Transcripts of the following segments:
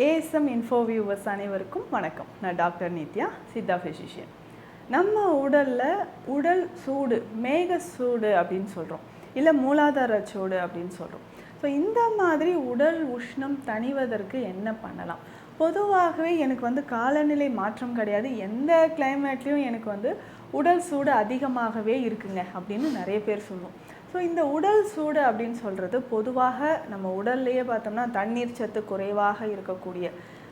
ASM info viewers அனைவருக்கும் வணக்கம். நான் டாக்டர் நித்யா சித்தா ஃபிசிஷியன் நம்ம உடலில் உடல் சூடு மேக சூடு அப்படின்னு சொல்கிறோம் இல்லை மூலாதார சூடு அப்படின்னு சொல்கிறோம் ஸோ இந்த மாதிரி உடல் உஷ்ணம் தணிவதற்கு என்ன பண்ணலாம்? பொதுவாகவே எனக்கு வந்து காலநிலை மாற்றம் கிடையாது. எந்த கிளைமேட்லேயும் எனக்கு வந்து உடல் சூடு அதிகமாகவே இருக்குங்க அப்படின்னு நிறைய பேர் சொல்லுவோம். ஸோ இந்த உடல் சூடு அப்படின்னு சொல்கிறது பொதுவாக நம்ம உடல்லையே பார்த்தோம்னா தண்ணீர் சத்து குறைவாக இருக்கக்கூடிய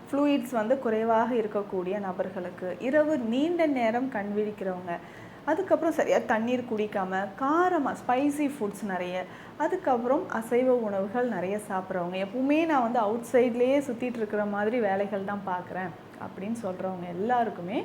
ஃப்ளூயிட்ஸ் வந்து குறைவாக இருக்கக்கூடிய நபர்களுக்கு இரவு நீண்ட நேரம் கண் விழிக்கிறவங்க அதுக்கப்புறம் சரியாக தண்ணீர் குடிக்காமல் காரமாக ஸ்பைசி ஃபுட்ஸ் நிறைய அதுக்கப்புறம் அசைவ உணவுகள் நிறைய சாப்பிட்றவங்க. எப்பவுமே நான் வந்து அவுட் சைட்லேயே சுற்றிட்டு இருக்கிற மாதிரி வேலைகள் தான் பார்க்குறேன் அப்படின்னு சொல்கிறவங்க எல்லாருக்குமே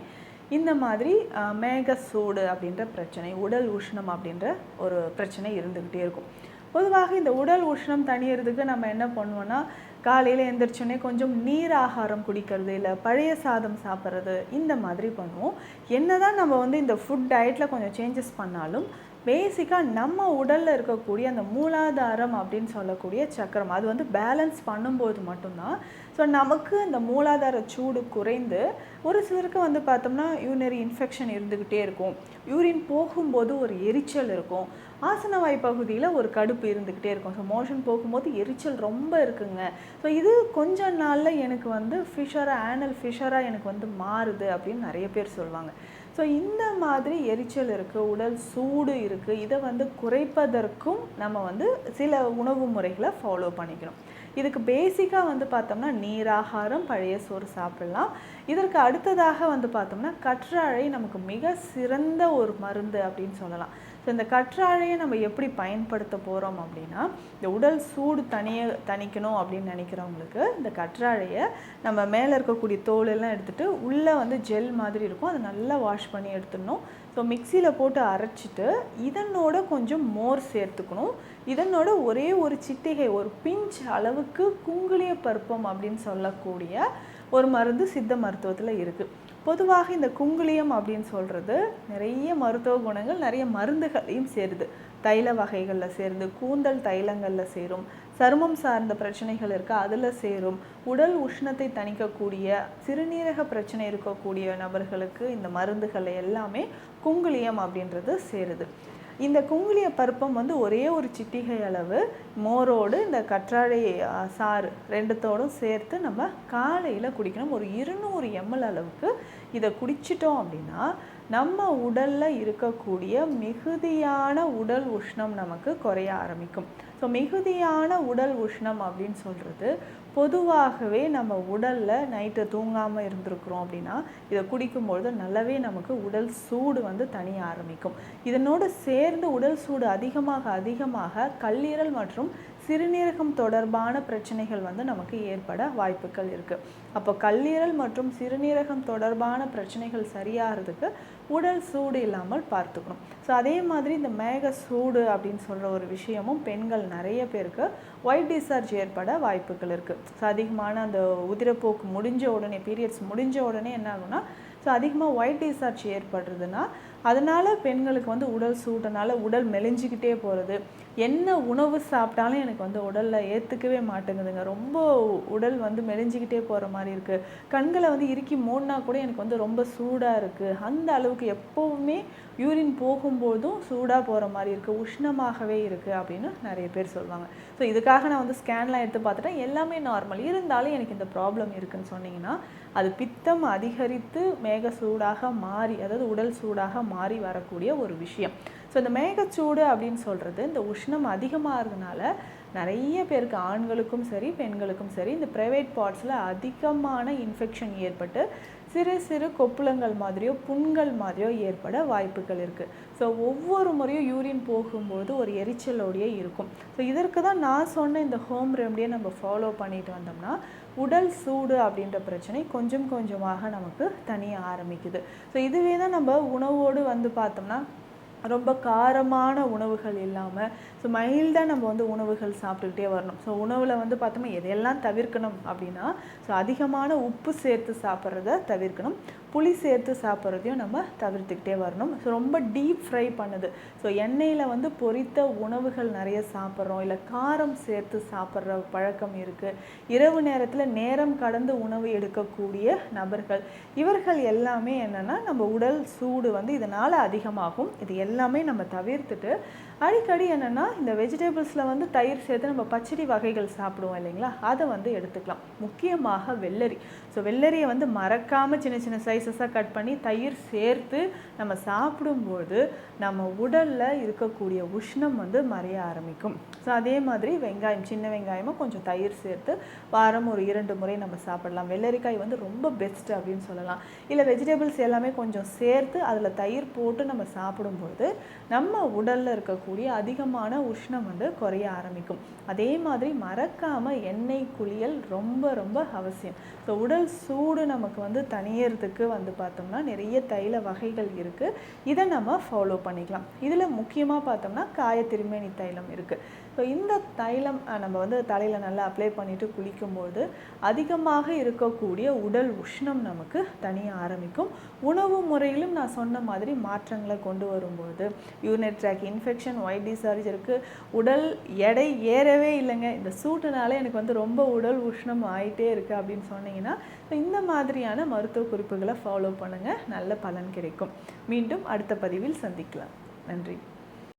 இந்த மாதிரி மேக சூடு அப்படின்ற பிரச்சனை உடல் உஷ்ணம் அப்படின்ற ஒரு பிரச்சனை இருந்துக்கிட்டே இருக்கும். பொதுவாக இந்த உடல் உஷ்ணம் தணியறதுக்கு நம்ம என்ன பண்ணுவோன்னா காலையில் எந்திரிச்சோடனே கொஞ்சம் நீர் ஆகாரம் குடிக்கிறது இல்லை பழைய சாதம் சாப்பிட்றது இந்த மாதிரி பண்ணுவோம். என்ன தான் நம்ம வந்து இந்த ஃபுட் டயட்டில் கொஞ்சம் சேஞ்சஸ் பண்ணாலும் பேசிக்காக நம்ம உடலில் இருக்கக்கூடிய அந்த மூலாதாரம் அப்படின்னு சொல்லக்கூடிய சக்கரம் அது வந்து பேலன்ஸ் பண்ணும்போது மட்டும்தான். ஸோ நமக்கு அந்த மூலாதார சூடு குறைந்து ஒரு சிலருக்கு வந்து பார்த்தோம்னா யூனரி இன்ஃபெக்ஷன் இருந்துக்கிட்டே இருக்கும். யூரின் போகும்போது ஒரு எரிச்சல் இருக்கும். ஆசனவாய் பகுதியில் ஒரு கடுப்பு இருந்துக்கிட்டே இருக்கும். ஸோ மோஷன் போகும்போது எரிச்சல் ரொம்ப இருக்குங்க. ஸோ இது கொஞ்ச நாளில் எனக்கு வந்து ஃபிஷராக ஆனல் ஃபிஷராக எனக்கு வந்து மாறுது அப்படின்னு நிறைய பேர் சொல்லுவாங்க ஸோ இந்த மாதிரி எரிச்சல் இருக்குது உடல் சூடு இருக்குது இதை வந்து குறைப்பதற்கும் நம்ம வந்து சில உணவு முறைகளை ஃபாலோ பண்ணிக்கணும். இதுக்கு பேசிக்காக வந்து பார்த்தோம்னா நீராகாரம் பழைய சோறு சாப்பிடலாம். இதற்கு அடுத்ததாக வந்து பார்த்தோம்னா கற்றாழை நமக்கு மிக சிறந்த ஒரு மருந்து அப்படின்னு சொல்லலாம். ஸோ இந்த கற்றாழையை நம்ம எப்படி பயன்படுத்த போகிறோம் அப்படின்னா இந்த உடல் சூடு தனிய தணிக்கணும் அப்படின்னு நினைக்கிறவங்களுக்கு இந்த கற்றாழையை நம்ம மேலே இருக்கக்கூடிய தோலெல்லாம் எடுத்துகிட்டு உள்ளே வந்து ஜெல் மாதிரி இருக்கும். அதை நல்லா வாஷ் பண்ணி எடுத்துடணும். ஸோ மிக்சியில் போட்டு அரைச்சிட்டு இதனோட கொஞ்சம் மோர் சேர்த்துக்கணும். இதனோட ஒரே ஒரு சிட்டிகை ஒரு பிஞ்ச் அளவுக்கு குங்குளிய பருப்பம் அப்படின்னு சொல்லக்கூடிய ஒரு மருந்து சித்த மருத்துவத்தில் இருக்குது பொதுவாக இந்த குங்குளியம் அப்படின்னு சொல்கிறது நிறைய மருத்துவ குணங்கள் நிறைய மருந்துகளையும் சேருது. தைல வகைகளில் சேருது கூந்தல் தைலங்களில் சேரும் சருமம் சார்ந்த பிரச்சனைகள் இருக்குது அதில் சேரும். உடல் உஷ்ணத்தை தணிக்கக்கூடிய சிறுநீரக பிரச்சனை இருக்கக்கூடிய நபர்களுக்கு இந்த மருந்துகள் எல்லாமே குங்குளியம் அப்படின்றது சேருது. இந்த குங்குளிய பருப்பம் வந்து ஒரே ஒரு சிட்டிகை அளவு மோரோடு இந்த கற்றாழை சாறு ரெண்டுத்தோடும் சேர்த்து நம்ம காலையில் குடிக்கணும். ஒரு இருநூறு எம்எல் அளவுக்கு இதை குடிச்சிட்டோம் அப்படின்னா நம்ம உடலில் இருக்கக்கூடிய மிகுதியான உடல் உஷ்ணம் நமக்கு குறைய ஆரம்பிக்கும். ஸோ மிகுதியான உடல் உஷ்ணம் அப்படின்னு சொல்கிறது பொதுவாகவே நம்ம உடலில் நைட்டு தூங்காமல் இருந்திருக்கிறோம் அப்படின்னா இதை குடிக்கும்பொழுது நல்லாவே நமக்கு உடல் சூடு வந்து தனிய ஆரம்பிக்கும். இதனோடு சேர்ந்து உடல் சூடு அதிகமாக அதிகமாக கல்லீரல் மற்றும் சிறுநீரகம் தொடர்பான பிரச்சனைகள் வந்து நமக்கு ஏற்பட வாய்ப்புகள் இருக்குது அப்போ கல்லீரல் மற்றும் சிறுநீரகம் தொடர்பான பிரச்சனைகள் சரியாகிறதுக்கு உடல் சூடு இல்லாமல் பார்த்துக்கணும். ஸோ அதே மாதிரி இந்த மேக சூடு அப்படின்னு சொல்கிற ஒரு விஷயமும் பெண்கள் நிறைய பேருக்கு ஒயிட் டிஸ்சார்ஜ் ஏற்பட வாய்ப்புகள் இருக்குது ஸோ அதிகமான அந்த உதிரப்போக்கு முடிஞ்ச உடனே பீரியட்ஸ் முடிஞ்ச உடனே என்ன ஆகும்னா ஸோ அதிகமாக ஒயிட் டிசார்ஜ் ஏற்படுறதுன்னா அதனால் பெண்களுக்கு வந்து உடல் சூட்டனால உடல் மெலிஞ்சிக்கிட்டே போகிறது என்ன உணவு சாப்பிட்டாலும் எனக்கு வந்து உடலில் ஏற்றுக்கவே மாட்டேங்குதுங்க. ரொம்ப உடல் வந்து மெலிஞ்சிக்கிட்டே போகிற மாதிரி இருக்குது கண்களை வந்து இறுக்கி மூடினா கூட எனக்கு வந்து ரொம்ப சூடாக இருக்குது அந்த அளவுக்கு எப்போவுமே யூரின் போகும்போதும் சூடாக போகிற மாதிரி இருக்குது உஷ்ணமாகவே இருக்குது அப்படின்னு நிறைய பேர் சொல்லுவாங்க. ஸோ இதுக்காக நான் வந்து ஸ்கேன்லாம் எடுத்து பார்த்துட்டேன். எல்லாமே நார்மல் இருந்தாலும் எனக்கு இந்த ப்ராப்ளம் இருக்குன்னு சொன்னிங்கன்னா அது பித்தம் அதிகரித்து மேக சூடாக மாறி அதாவது உடல் சூடாக மாறி வரக்கூடிய ஒரு விஷயம். ஸோ இந்த மேகச்சூடு அப்படின்னு சொல்கிறது இந்த உஷ்ணம் அதிகமாகிறதுனால நிறைய பேருக்கு ஆண்களுக்கும் சரி பெண்களுக்கும் சரி இந்த ப்ரைவேட் பார்ட்ஸில் அதிகமான இன்ஃபெக்ஷன் ஏற்பட்டு சிறு சிறு கொப்புளங்கள் மாதிரியோ புண்கள் மாதிரியோ ஏற்பட வாய்ப்புகள் இருக்குது ஸோ ஒவ்வொரு முறையும் யூரின் போகும்போது ஒரு எரிச்சலோடையே இருக்கும். ஸோ இதற்கு தான் நான் சொன்ன இந்த ஹோம் ரெமடியை நம்ம ஃபாலோ பண்ணிட்டு வந்தோம்னா உடல் சூடு அப்படின்ற பிரச்சனை கொஞ்சம் கொஞ்சமாக நமக்கு தனிய ஆரம்பிக்குது. ஸோ இதுவே தான் நம்ம உணவோடு வந்து பார்த்தோம்னா ரொம்ப காரமான உணவுகள் இல்லாமல் ஸோ மைல்டாக நம்ம வந்து உணவுகள் சாப்பிட்டுக்கிட்டே வரணும். ஸோ உணவில் வந்து பார்த்தோம்னா எதையெல்லாம் தவிர்க்கணும் அப்படின்னா ஸோ அதிகமான உப்பு சேர்த்து சாப்பிட்றத தவிர்க்கணும். புளி சேர்த்து சாப்பிட்றதையும் நம்ம தவிர்த்துக்கிட்டே வரணும். ஸோ ரொம்ப டீப் ஃப்ரை பண்ணுது. ஸோ எண்ணெயில் வந்து பொரித்த உணவுகள் நிறைய சாப்பிட்றோம். இல்லை காரம் சேர்த்து சாப்பிட்ற பழக்கம் இருக்குது இரவு நேரத்தில் நேரம் கடந்து உணவு எடுக்கக்கூடிய நபர்கள். இவர்கள் எல்லாமே என்னென்னா நம்ம உடல் சூடு வந்து இதனால் அதிகமாகும். இது எல்லாம் எல்லாமே நம்ம தவிர்த்துட்டு அடிக்கடி என்னென்னா இந்த வெஜிடபிள்ஸில் வந்து தயிர் சேர்த்து நம்ம பச்சடி வகைகள் சாப்பிடுவோம் இல்லைங்களா? அதை வந்து எடுத்துக்கலாம். முக்கியமாக வெள்ளரி. ஸோ வெள்ளரியை வந்து மறக்காமல் சின்ன சின்ன சைஸஸாக கட் பண்ணி தயிர் சேர்த்து நம்ம சாப்பிடும்போது நம்ம உடலில் இருக்கக்கூடிய உஷ்ணம் வந்து மறைய ஆரம்பிக்கும். ஸோ அதே மாதிரி வெங்காயம் சின்ன வெங்காயமும் கொஞ்சம் தயிர் சேர்த்து வாரம் ஒரு இரண்டு முறை நம்ம சாப்பிடலாம். வெள்ளரிக்காய் வந்து ரொம்ப பெஸ்ட் அப்படின்னு சொல்லலாம். இல்லை வெஜிடபிள்ஸ் எல்லாமே கொஞ்சம் சேர்த்து அதில் தயிர் போட்டு நம்ம சாப்பிடும்போது நம்ம உடலில் இருக்க இருக்கக்கூடிய அதிகமான உஷ்ணம் வந்து குறைய ஆரம்பிக்கும். அதே மாதிரி மறக்காமல் எண்ணெய் குளியல் ரொம்ப ரொம்ப அவசியம். ஸோ உடல் சூடு நமக்கு வந்து தனியறதுக்கு வந்து பார்த்தோம்னா நிறைய தைல வகைகள் இருக்குது இதை நம்ம ஃபாலோ பண்ணிக்கலாம். இதில் முக்கியமாக பார்த்தோம்னா காயத்திருமேனி தைலம் இருக்குது ஸோ இந்த தைலம் நம்ம வந்து தலையில் நல்லா அப்ளை பண்ணிவிட்டு குளிக்கும்போது அதிகமாக இருக்கக்கூடிய உடல் உஷ்ணம் நமக்கு தனிய ஆரம்பிக்கும். உணவு முறையிலும் நான் சொன்ன மாதிரி மாற்றங்களை கொண்டு வரும்போது urinary tract infection white discharge இருக்குது உடல் எடை ஏறவே இல்லைங்க. இந்த சூட்டுனால எனக்கு வந்து ரொம்ப உடல் உஷ்ணம் ஆகிட்டே இருக்குது அப்படின்னு சொன்னீங்கன்னா இந்த மாதிரியான மருத்துவ குறிப்புகளை ஃபாலோ பண்ணுங்கள் நல்ல பலன் கிடைக்கும். மீண்டும் அடுத்த பதிவில் சந்திக்கலாம். நன்றி.